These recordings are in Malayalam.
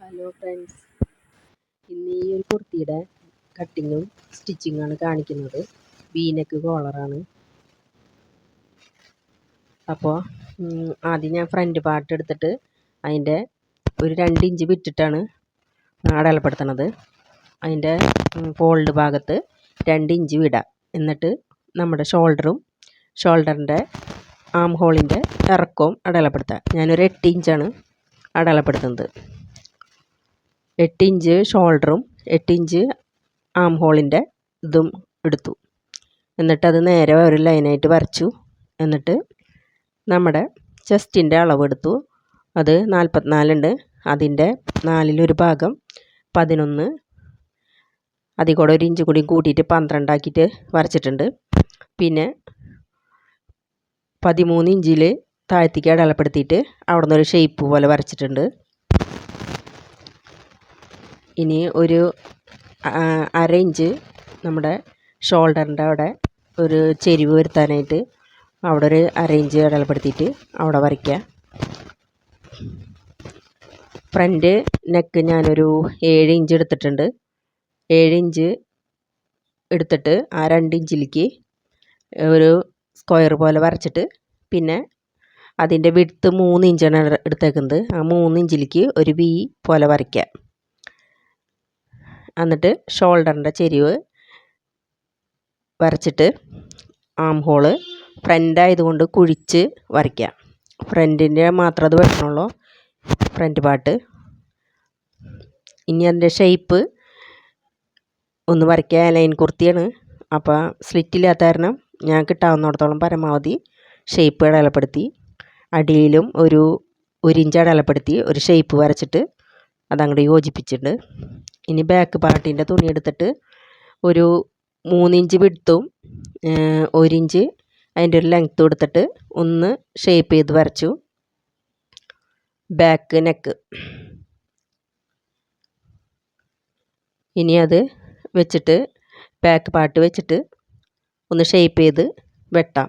ഹലോ ഫ്രണ്ട്സ് ഇന്ന് ഈ ഒരു കുർത്തിയുടെ കട്ടിങ്ങും സ്റ്റിച്ചിങ്ങാണ് കാണിക്കുന്നത്. വീനക്ക് കോളറാണ് അപ്പോൾ ആദ്യം ഞാൻ ഫ്രണ്ട് പാർട്ട് എടുത്തിട്ട് അതിന്റെ ഒരു രണ്ട് ഇഞ്ച് വിട്ടിട്ടാണ് അടയാളപ്പെടുത്തണത് അതിന്റെ ഫോൾഡ് ഭാഗത്ത് രണ്ട് ഇഞ്ച് വിടാം. എന്നിട്ട് നമ്മുടെ ഷോൾഡറും ഷോൾഡറിന്റെ ആം ഹോളിന്റെ ഇറക്കവും അടയാളപ്പെടുത്താം ഞാനൊരു എട്ട് ഇഞ്ചാണ് അടയാളപ്പെടുത്തുന്നത്. എട്ട് ഇഞ്ച് ഷോൾഡറും എട്ട് ഇഞ്ച് ആം ഹോളിന്റെ ഇതും എടുത്തു. എന്നിട്ടത് നേരെ ഒരു ലൈനായിട്ട് വരച്ചു. എന്നിട്ട് നമ്മുടെ ചെസ്റ്റിന്റെ അളവെടുത്തു അത് നാൽപ്പത്തിനാലുണ്ട് അതിന്റെ നാലിലൊരു ഭാഗം പതിനൊന്ന്. അതിൽ കൂടെ ഒരു ഇഞ്ച് കൂടി കൂട്ടിയിട്ട് പന്ത്രണ്ടാക്കിയിട്ട് വരച്ചിട്ടുണ്ട്. പിന്നെ പതിമൂന്ന് ഇഞ്ചിൽ താഴ്ത്തിക്ക് അടയാളപ്പെടുത്തിയിട്ട് അവിടെ നിന്നൊരു ഷേപ്പ് പോലെ വരച്ചിട്ടുണ്ട്. ഇനി ഒരു അര ഇഞ്ച് നമ്മുടെ ഷോൾഡറിന്റെ അവിടെ ഒരു ചെരിവ് വരുത്താനായിട്ട് അവിടെ ഒരു അര ഇഞ്ച് അടയാളപ്പെടുത്തിയിട്ട് അവിടെ വരയ്ക്കുക. ഫ്രണ്ട് നെക്ക് ഞാനൊരു ഏഴ് ഇഞ്ച് എടുത്തിട്ടുണ്ട്. ഏഴ് ഇഞ്ച് എടുത്തിട്ട് ആ രണ്ട് ഇഞ്ചിലേക്ക് ഒരു സ്ക്വയർ പോലെ വരച്ചിട്ട് പിന്നെ അതിന്റെ വിടുത്ത് മൂന്ന് ഇഞ്ചാണ് എടുത്തേക്കുന്നത്. ആ മൂന്ന് ഇഞ്ചിലേക്ക് ഒരു വി പോലെ വരയ്ക്കുക. എന്നിട്ട് ഷോൾഡറിന്റെ ചെരിവ് വരച്ചിട്ട് ആം ഹോൾ ഫ്രണ്ട് ആയതുകൊണ്ട് കുഴിച്ച് വരയ്ക്കുക. ഫ്രണ്ടിന്റെ മാത്രം അത് വരണുള്ളൂ ഫ്രണ്ട് പാട്ട് ഇനി അതിന്റെ ഷേപ്പ് ഒന്ന് വരയ്ക്കുക. ലൈൻ കുർത്തിയാണ്. അപ്പോൾ സ്ലിറ്റില്ലാത്ത കാരണം ഞാൻ കിട്ടാവുന്നിടത്തോളം പരമാവധി ഷേപ്പ് അടയാളപ്പെടുത്തി. അടിയിലും ഒരു ഒരു ഇഞ്ച് അടയാളപ്പെടുത്തി ഒരു ഷേപ്പ് വരച്ചിട്ട് അതങ്ങോട്ട് യോജിപ്പിച്ചിട്ടുണ്ട് ഇനി ബാക്ക് പാർട്ടിന്റെ തുണി എടുത്തിട്ട് ഒരു മൂന്നിഞ്ച് വിടുത്തും ഒരിഞ്ച് അതിന്റെ ഒരു ലെങ്ത്ത് കൊടുത്തിട്ട് ഒന്ന് ഷേപ്പ് ചെയ്ത് വരച്ചു. ബാക്ക് നെക്ക് ഇനി അത് വെച്ചിട്ട് ബാക്ക് പാർട്ട് വെച്ചിട്ട് ഒന്ന് ഷേപ്പ് ചെയ്ത് വെട്ടാം.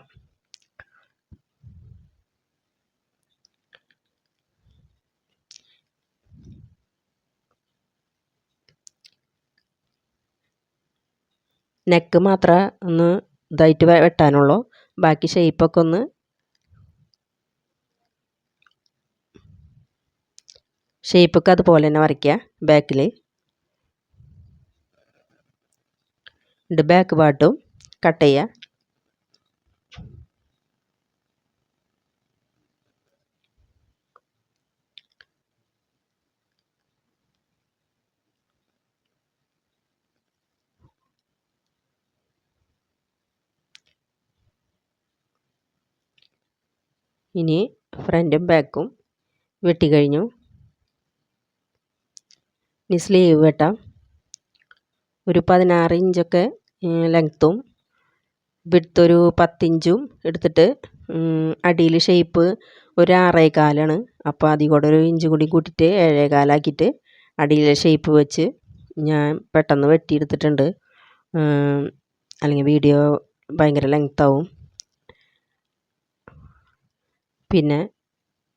നെക്ക് മാത്രമേ ഒന്ന് ഇതായിട്ട് വെട്ടാനുള്ളൂ. ബാക്കി ഷേപ്പൊക്കെ ഒന്ന് ഷേപ്പൊക്കെ അതുപോലെ തന്നെ വരയ്ക്കുക ബാക്കിൽ എന്നിട്ട് ബാക്ക് പാട്ടും കട്ട് ചെയ്യുക. ഇനി ഫ്രണ്ടും ബാക്കും വെട്ടി കഴിഞ്ഞു. ഇനി സ്ലീവ് വെട്ടാം. ഒരു പതിനാറ് ഇഞ്ചൊക്കെ ലെങ്ത്തും വിടുത്തൊരു പത്തിഞ്ചും എടുത്തിട്ട് അടിയിൽ ഷേപ്പ് ഒരു ആറേകാലാണ് അപ്പോൾ അതിൽ കൂടെ ഒരു ഇഞ്ച് കൂടി കൂട്ടിയിട്ട് ഏഴേകാലാക്കിയിട്ട് അടിയിലെ ഷേപ്പ് വെച്ച് ഞാൻ പെട്ടെന്ന് വെട്ടിയെടുത്തിട്ടുണ്ട്. അല്ലെങ്കിൽ വീഡിയോ ഭയങ്കര ലെങ്ത്താവും പിന്നെ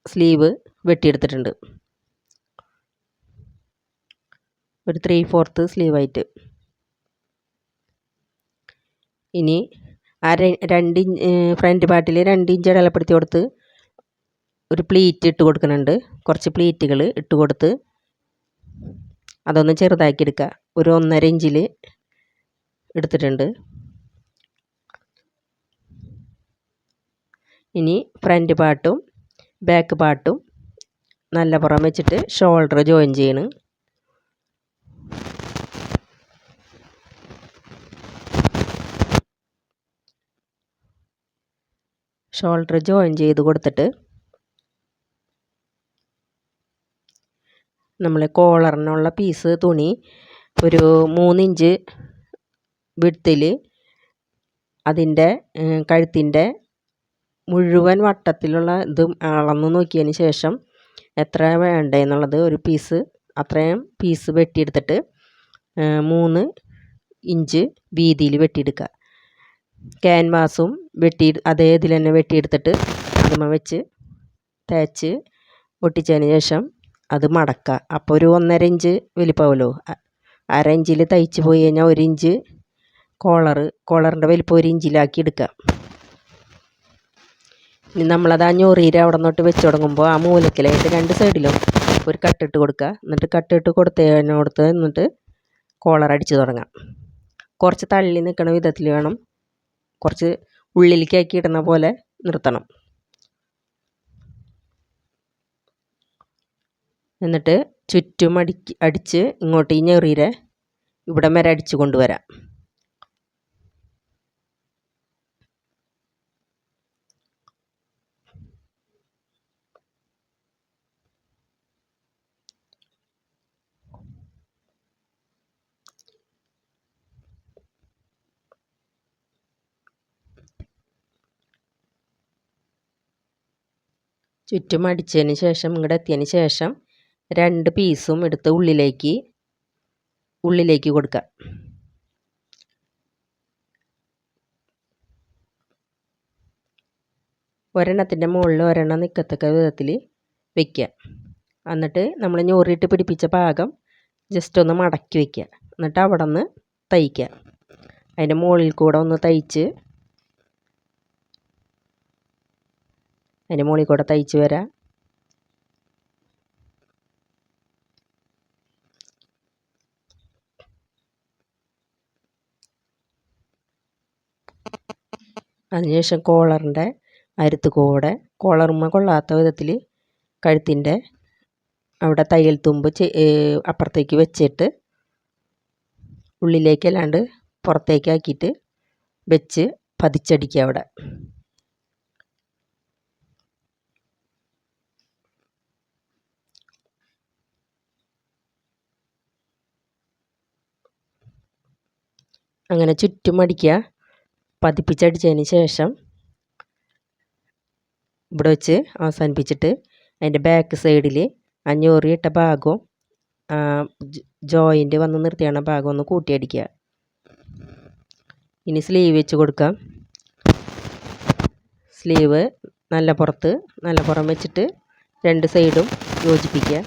സ്ലീവ് വെട്ടിയെടുത്തിട്ടുണ്ട്. ഒരു ത്രീ ഫോർത്ത് സ്ലീവായിട്ട് ഇനി ആ രണ്ട് ഫ്രണ്ട് പാർട്ടിൽ രണ്ട് ഇഞ്ച് ഇടലപ്പെടുത്തി കൊടുത്ത് ഒരു പ്ലീറ്റ് ഇട്ട് കൊടുക്കുന്നുണ്ട്. കുറച്ച് പ്ലീറ്റുകൾ ഇട്ട് കൊടുത്ത് അതൊന്ന് ചെറുതാക്കി എടുക്കുക. ഒരു ഒന്നര ഇഞ്ചിൽ എടുത്തിട്ടുണ്ട്. ഇനി ഫ്രണ്ട് പാർട്ടും ബാക്ക് പാർട്ടും നല്ല പുറം വെച്ചിട്ട് ഷോൾഡർ ജോയിൻ ചെയ്യണം. ഷോൾഡർ ജോയിൻ ചെയ്ത് കൊടുത്തിട്ട് നമ്മൾ കോളറിനുള്ള പീസ് തുണി ഒരു മൂന്നിഞ്ച് വിടുത്തിൽ അതിന്റെ കഴുത്തിന്റെ മുഴുവൻ വട്ടത്തിലുള്ള ഇതും അളന്ന് നോക്കിയതിന് ശേഷം എത്ര വേണ്ടതെന്നുള്ളത് ഒരു പീസ് അത്രയും പീസ് വെട്ടിയെടുത്തിട്ട് മൂന്ന് ഇഞ്ച് വീതിയിൽ വെട്ടിയെടുക്കുക. ക്യാൻവാസും വെട്ടി അതേ ഇതിൽ തന്നെ വെട്ടിയെടുത്തിട്ട് അതുമ്മ വെച്ച് തേച്ച് ഒട്ടിച്ചതിന് ശേഷം അത് മടക്കുക. അപ്പോൾ ഒരു ഒന്നര ഇഞ്ച് വലിപ്പമാവുമല്ലോ. അര ഇഞ്ചിൽ തയ്ച്ച് പോയി കഴിഞ്ഞാൽ ഒരു ഇഞ്ച് കോളർ കോളറിന്റെ വലിപ്പം ഒരു ഇഞ്ചിലാക്കി എടുക്കുക. ഇനി നമ്മളത് ആ ഞൊറിയിൽ അവിടെ നിന്നോട്ട് വെച്ച് തുടങ്ങുമ്പോൾ ആ മൂലക്കിലായിട്ട് രണ്ട് സൈഡിലും ഒരു കട്ടിട്ട് കൊടുക്കുക. എന്നിട്ട് കട്ടിട്ട് കൊടുത്തതിനോടത്ത് എന്നിട്ട് കോളർ അടിച്ച് തുടങ്ങാം. കുറച്ച് തള്ളി നിൽക്കുന്ന വിധത്തിൽ വേണം കുറച്ച് ഉള്ളിലേക്ക് ആക്കി ഇടുന്ന പോലെ നിർത്തണം. എന്നിട്ട് ചുറ്റും അടിക്ക് അടിച്ച് ഇങ്ങോട്ട് ഈ ഞെറിയുടെ ഇവിടം വരെ അടിച്ച് കൊണ്ടുവരാം. ചുറ്റും അടിച്ചതിന് ശേഷം ഇങ്ങോട്ട് എത്തിയതിന് ശേഷം രണ്ട് പീസും എടുത്ത് ഉള്ളിലേക്ക് ഉള്ളിലേക്ക് കൊടുക്കുക ഒരെണ്ണത്തിന്റെ മുകളിൽ ഒരെണ്ണം നിൽക്കത്തക്ക വിധത്തിൽ വെക്കുക എന്നിട്ട് നമ്മൾ ഞോറിയിട്ട് പിടിപ്പിച്ച പാകം ജസ്റ്റ് ഒന്ന് മടക്കി വെക്കുക എന്നിട്ട് അവിടെ നിന്ന് തയ്ക്കുക അതിന്റെ മുകളിൽ കൂടെ ഒന്ന് തയ്ച്ച് അതിന്റെ മുകളിൽ കൂടെ തയ്ച്ച് വരാം. അതിനുശേഷം കോളറിന്റെ അരുത്ത് കൂടെ കോളറുമ്മ കൊള്ളാത്ത വിധത്തിൽ കഴുത്തിന്റെ അവിടെ തയ്യൽ തുമ്പ് അപ്പുറത്തേക്ക് വെച്ചിട്ട് ഉള്ളിലേക്കല്ലാണ്ട് പുറത്തേക്കാക്കിയിട്ട് പുറത്തേക്ക് വെച്ച് പതിച്ചടിക്കുക അവിടെ. അങ്ങനെ ചുറ്റും അടിക്കുക. പതിപ്പിച്ചടിച്ചതിന് ശേഷം ഇവിടെ വെച്ച് അവസാനിപ്പിച്ചിട്ട് അതിന്റെ ബാക്ക് സൈഡിൽ അഞ്ഞൂറ് ഇട്ട ഭാഗവും ജോയിന്റ് വന്ന് നിർത്തിയാണ് ഭാഗം ഒന്ന് കൂട്ടിയടിക്കുക ഇനി സ്ലീവ് വെച്ച് കൊടുക്കാം സ്ലീവ് നല്ല പുറത്ത് നല്ല പുറം വെച്ചിട്ട് രണ്ട് സൈഡും യോജിപ്പിക്കുക.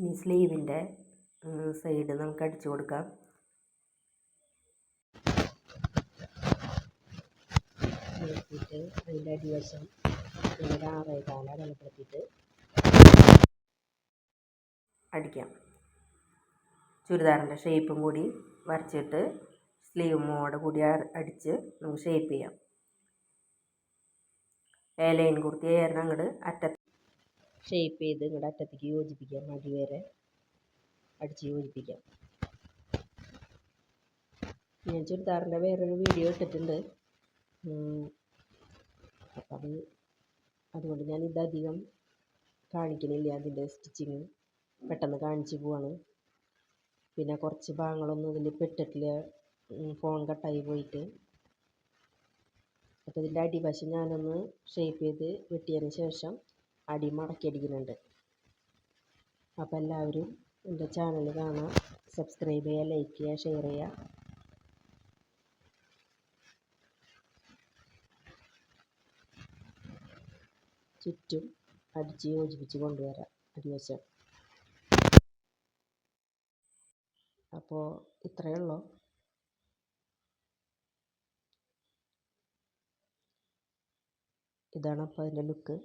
ഇനി സ്ലീവിന്റെ സൈഡ് നമുക്ക് അടിച്ചു കൊടുക്കാം. അതിന്റെ അടിവശം ആറായിട്ടാണ് ആറേകാല അടിക്കാം. ചുരിദാറിന്റെ ഷേപ്പും കൂടി വരച്ചിട്ട് സ്ലീവ് മോഡ് കൂടി അടിച്ച് നമുക്ക് ഷേപ്പ് ചെയ്യാം. ഏലൈൻ കുർത്തിയായിരുന്നു അങ്ങോട്ട് അറ്റ ഷേപ്പ് ചെയ്ത് ഇങ്ങോട്ട് അറ്റത്തേക്ക് യോജിപ്പിക്കാം. മടി വരെ അടിച്ച് യോജിപ്പിക്കാം. ഞാൻ ചുരിദാറിന്റെ വേറൊരു വീഡിയോ ഇട്ടിട്ടുണ്ട്. അപ്പം അത് അതുകൊണ്ട് ഞാൻ ഇതധികം കാണിക്കുന്നില്ല അതിന്റെ സ്റ്റിച്ചിങ് പെട്ടെന്ന് കാണിച്ചു പോവാണ്. പിന്നെ കുറച്ച് ഭാഗങ്ങളൊന്നും ഇതിൽ പെട്ടിട്ടില്ല. ഫോൺ കട്ടായി പോയിട്ട്. അപ്പോൾ ഇതിന്റെ അടിവശം ഞാനൊന്ന് ഷേപ്പ് ചെയ്ത് വെട്ടിയതിന് ശേഷം അടി മടക്കി അടിക്കുന്നുണ്ട്. അപ്പോൾ എല്ലാവരും എന്റെ ചാനൽ കാണാം. സബ്സ്ക്രൈബ് ചെയ്യുക ലൈക്ക് ചെയ്യുക ഷെയർ ചെയ്യുക. ചുറ്റും അടിച്ച് യോജിപ്പിച്ച് കൊണ്ടുവരാം. അടിവശം. അപ്പോൾ ഇത്രയേ ഉള്ളൂ. ഇതാണ് അപ്പോൾ അതിന്റെ ലുക്ക്